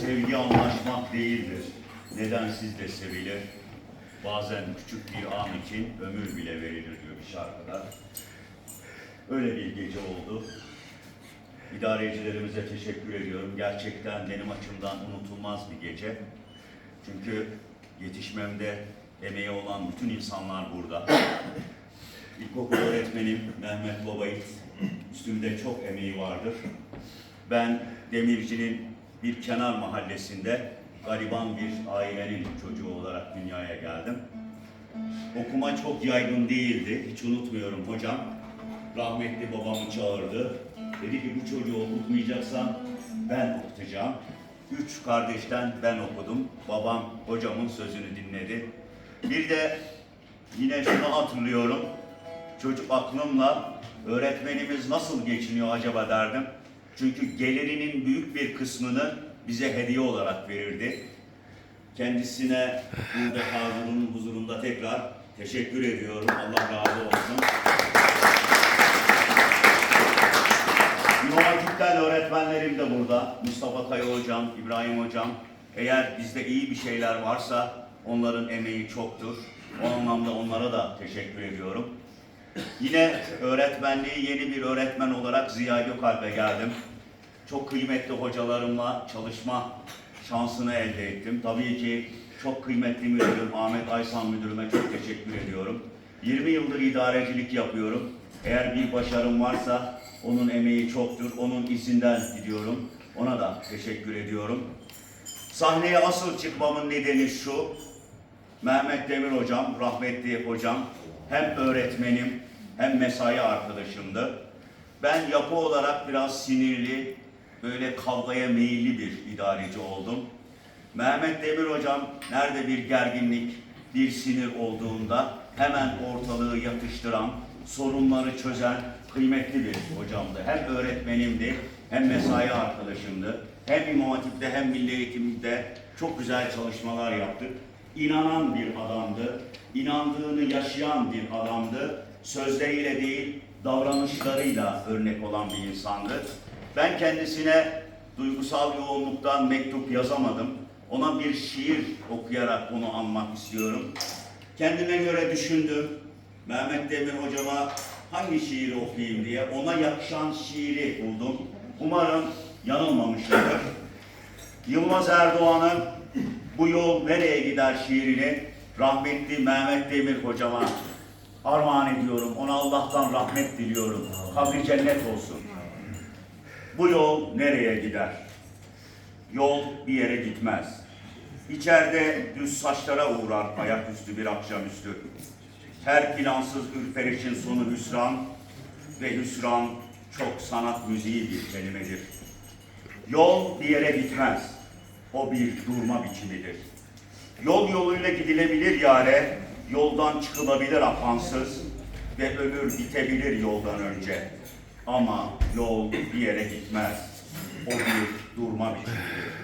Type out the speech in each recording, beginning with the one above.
Sevgi anlaşmak değildir. Neden siz de sevilir? Bazen küçük bir an için ömür bile verilir diyor bir şarkıda. Öyle bir gece oldu. İdarecilerimize teşekkür ediyorum. Gerçekten benim açımdan unutulmaz bir gece. Çünkü yetişmemde emeği olan bütün insanlar burada. İlkokul öğretmenim Mehmet Babayit, üstümde çok emeği vardır. Ben Demirci'nin bir kenar mahallesinde gariban bir ailenin çocuğu olarak dünyaya geldim. Okuma çok yaygın değildi, hiç unutmuyorum hocam. Rahmetli babamı çağırdı. Dedi ki bu çocuğu okutmayacaksan ben okutacağım. Üç kardeşten ben okudum. Babam hocamın sözünü dinledi. Bir de yine şunu hatırlıyorum. Çocuk aklımla öğretmenimiz nasıl geçiniyor acaba derdim. Çünkü gelirinin büyük bir kısmını bize hediye olarak verirdi. Kendisine burada Hazır'ın huzurunda tekrar teşekkür ediyorum. Allah razı olsun. İmam Hatip'ten öğretmenlerim de burada. Mustafa Kaya Hocam, İbrahim Hocam. Eğer bizde iyi bir şeyler varsa onların emeği çoktur. O anlamda onlara da teşekkür ediyorum. Yine öğretmenliği yeni bir öğretmen olarak Ziya Gökalp'e geldim. Çok kıymetli hocalarımla çalışma şansını elde ettim. Tabii ki çok kıymetli müdürüm Ahmet Aysan müdürüme çok teşekkür ediyorum. 20 yıldır idarecilik yapıyorum. Eğer bir başarım varsa onun emeği çoktur. Onun izinden gidiyorum. Ona da teşekkür ediyorum. Sahneye asıl çıkmamın nedeni şu. Mehmet Demir hocam, rahmetli hocam hem öğretmenim hem mesai arkadaşımdı. Ben yapı olarak biraz sinirli, böyle kavgaya meyilli bir idareci oldum. Mehmet Demir hocam nerede bir gerginlik, bir sinir olduğunda hemen ortalığı yatıştıran, sorunları çözen kıymetli bir hocamdı. Hem öğretmenimdi, hem mesai arkadaşımdı. Hem İmam Hatip'te hem Milli Eğitim'de çok güzel çalışmalar yaptık. İnanan bir adamdı, inandığını yaşayan bir adamdı. Sözleriyle değil, davranışlarıyla örnek olan bir insandı. Ben kendisine duygusal yoğunluktan mektup yazamadım. Ona bir şiir okuyarak onu anmak istiyorum. Kendime göre düşündüm. Mehmet Demir hocama hangi şiiri okuyayım diye ona yakışan şiiri buldum. Umarım yanılmamışımdır. Yılmaz Erdoğan'ın Bu Yol Nereye Gider şiirini rahmetli Mehmet Demir hocama armağan ediyorum. Ona Allah'tan rahmet diliyorum. Kabri cennet olsun. Bu yol nereye gider? Yol bir yere gitmez. İçeride düz saçlara uğrar ayaküstü bir akşamüstü. Her plansız ürperişin sonu hüsran ve hüsran çok sanat müziği bir kelimedir. Yol bir yere gitmez. O bir durma biçimidir. Yol yoluyla gidilebilir yare, yoldan çıkılabilir apansız ve ömür bitebilir yoldan önce. Ama yol bir yere gitmez. O bir durma biçimidir.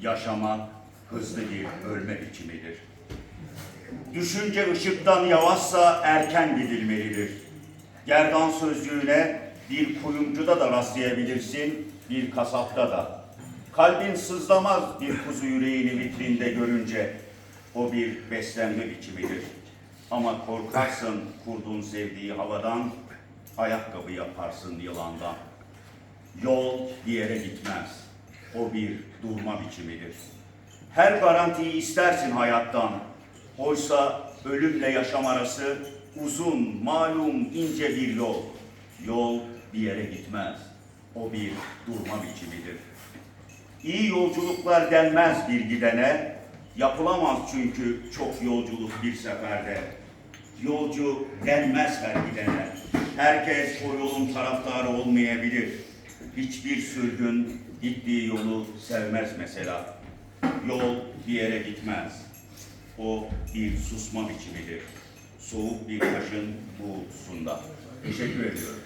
Yaşamak hızlı bir ölme biçimidir. Düşünce ışıktan yavaşsa erken gidilmelidir. Gerdan sözcüğüne bir kuyumcuda da rastlayabilirsin, bir kasapta da. Kalbin sızlamaz bir kuzu yüreğini vitrinde görünce. O bir beslenme biçimidir. Ama korkarsın kurdun sevdiği havadan, ayakkabı yaparsın yılandan. Yol bir yere gitmez. O bir durma biçimidir. Her garantiyi istersin hayattan. Oysa ölümle yaşam arası uzun, malum, ince bir yol. Yol bir yere gitmez. O bir durma biçimidir. İyi yolculuklar denmez bir gidene. Yapılamaz çünkü çok yolculuk bir seferde. Yolcu denmez her gidene. Herkes o yolun taraftarı olmayabilir. Hiçbir sürgün gittiği yolu sevmez mesela. Yol bir yere gitmez. O bir susma biçimidir. Soğuk bir taşın buğultusunda. Teşekkür ediyorum.